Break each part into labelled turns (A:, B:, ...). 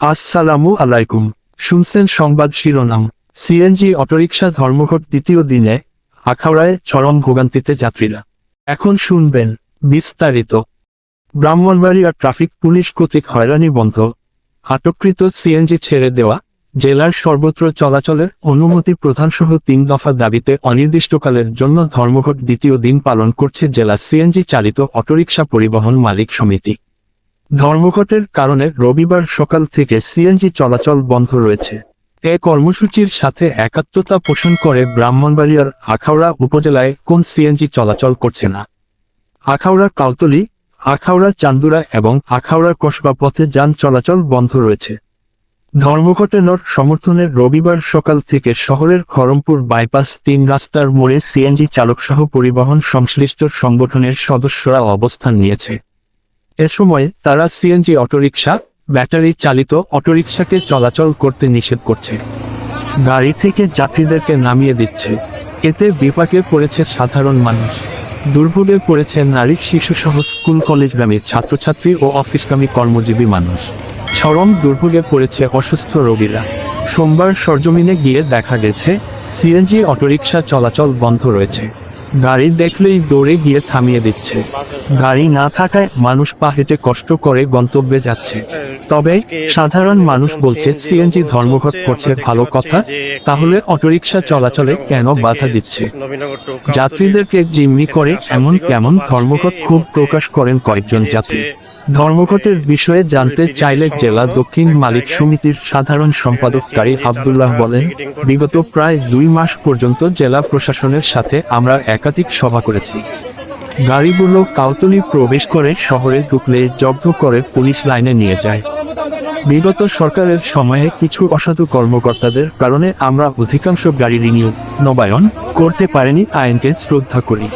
A: আসসালামু আলাইকুম। শুনছেন সংবাদ শিরোনাম। সিএনজি অটোরিকশা ধর্মঘট দ্বিতীয় দিনে, আখাউড়ায় চরম ভোগান্তিতে যাত্রীরা। এখন শুনবেন বিস্তারিত। ব্রাহ্মণবাড়িয়া ট্রাফিক পুলিশ কর্তৃক হয়রানি বন্ধ। আটককৃত সিএনজি ছেড়ে দেওয়া, জেলার সর্বত্র চলাচলের অনুমতি প্রধানসহ তিন দফা দাবিতে অনির্দিষ্টকালের জন্য ধর্মঘট দ্বিতীয় দিন পালন করছে জেলা সিএনজি চালিত অটোরিকশা পরিবহন মালিক সমিতি। ধর্মঘটের কারণে রবিবার সকাল থেকে সিএনজি চলাচল বন্ধ রয়েছে। এ কর্মসূচির সাথে একাত্মতা পোষণ করে ব্রাহ্মণবাড়িয়ার আখাউড়া উপজেলায় কোন সিএনজি চলাচল করছে না। আখাউড়া কালতলি, আখাউড়া চান্দুরা এবং আখাউড়া কসবা পথে যান চলাচল বন্ধ রয়েছে। ধর্মঘটের সমর্থনে রবিবার সকাল থেকে শহরের খরমপুর বাইপাস তিন রাস্তার মোড়ে সিএনজি চালকসহ পরিবহন সংশ্লিষ্ট সংগঠনের সদস্যরা অবস্থান নিয়েছে। এ সময় তারা সিএনজি অটোরিকশা, ব্যাটারি চালিত অটোরিকশাকে চলাচল করতে নিষেধ করছে। গাড়ি থেকে যাত্রীদেরকে নামিয়ে দিচ্ছে। এতে বিপাকে পড়েছে সাধারণ মানুষ। দুর্ভোগে পড়েছে নারী, শিশুসহ স্কুল কলেজগামী ছাত্রছাত্রী ও অফিসগামী কর্মজীবী মানুষ। চরম দুর্ভোগে পড়েছে অসুস্থ রোগীরা। সোমবার সরজমিনে গিয়ে দেখা গেছে সিএনজি অটোরিকশা চলাচল বন্ধ রয়েছে। গাড়ি দেখলেই দৌড়ে গিয়ে থামিয়ে দিচ্ছে। গাড়ি না থাকায় মানুষ পা হেঁটে কষ্ট করে গন্তব্যে যাচ্ছে। তবে সাধারণ মানুষ বলছে, সিএনজি ধর্মঘট করছে, ভালো কথা। তাহলে অটোরিকশা চলাচলে কেন বাধা দিচ্ছে? যাত্রীদেরকে জিম্মি করে এমন কেমন ধর্মঘট খুব প্রকাশ করেন কয়েকজন যাত্রী। ধর্মঘটের বিষয়ে জানতে চাইলে জেলা দক্ষিণ মালিক সমিতির সাধারণ সম্পাদককারী আবদুল্লাহ বলেন, বিগত প্রায় দুই মাস পর্যন্ত জেলা প্রশাসনের সাথে আমরা একাধিক সভা করেছি। গাড়িগুলো কাউতলি প্রবেশ করে শহরে ঢুকলে জব্দ করে পুলিশ লাইনে নিয়ে যায়। বিগত সরকারের সময়ে কিছু অসাধু কর্মকর্তাদের কারণে আমরা অধিকাংশ গাড়ি রিনিউ নবায়ন করতে পারেনি, আইনকে শ্রদ্ধা করি।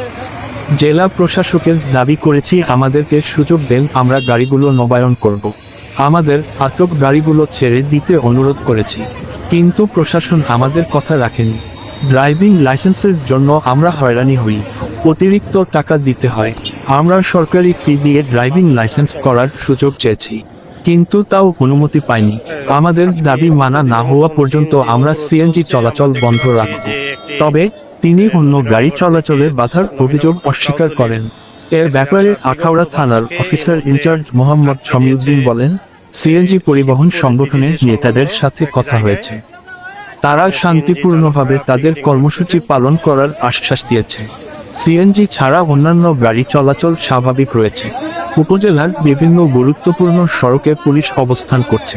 A: জেলা প্রশাসকের দাবি করেছি, আমাদেরকে সুযোগ দেন, আমরা গাড়িগুলো নবায়ন করব। আমাদের আটক গাড়িগুলো ছেড়ে দিতে অনুরোধ করেছি। কিন্তু প্রশাসন আমাদের কথা রাখেনি। ড্রাইভিং লাইসেন্সের জন্য আমরা হয়রানি হই। অতিরিক্ত টাকা দিতে হয়। আমরা সরকারি ফি দিয়ে ড্রাইভিং লাইসেন্স করার সুযোগ চেয়েছি। কিন্তু তাও অনুমতি পাইনি। আমাদের দাবি মানা না হওয়া পর্যন্ত আমরা সিএনজি চলাচল বন্ধ রাখব। তবে তিনি অন্য গাড়ি চলাচলে বাধার অভিযোগ অস্বীকার করেন। এর ব্যাপারে আখাউড়া থানার অফিসার ইনচার্জ মোহাম্মদ শমিউদ্দিন বলেন, সিএনজি পরিবহন সংগঠনের নেতাদের সাথে কথা হয়েছে। তারা শান্তিপূর্ণভাবে তাদের কর্মসূচি পালন করার আশ্বাস দিয়েছে। সিএনজি ছাড়া অন্যান্য গাড়ি চলাচল স্বাভাবিক রয়েছে। উপজেলার বিভিন্ন গুরুত্বপূর্ণ সড়কে পুলিশ অবস্থান করছে।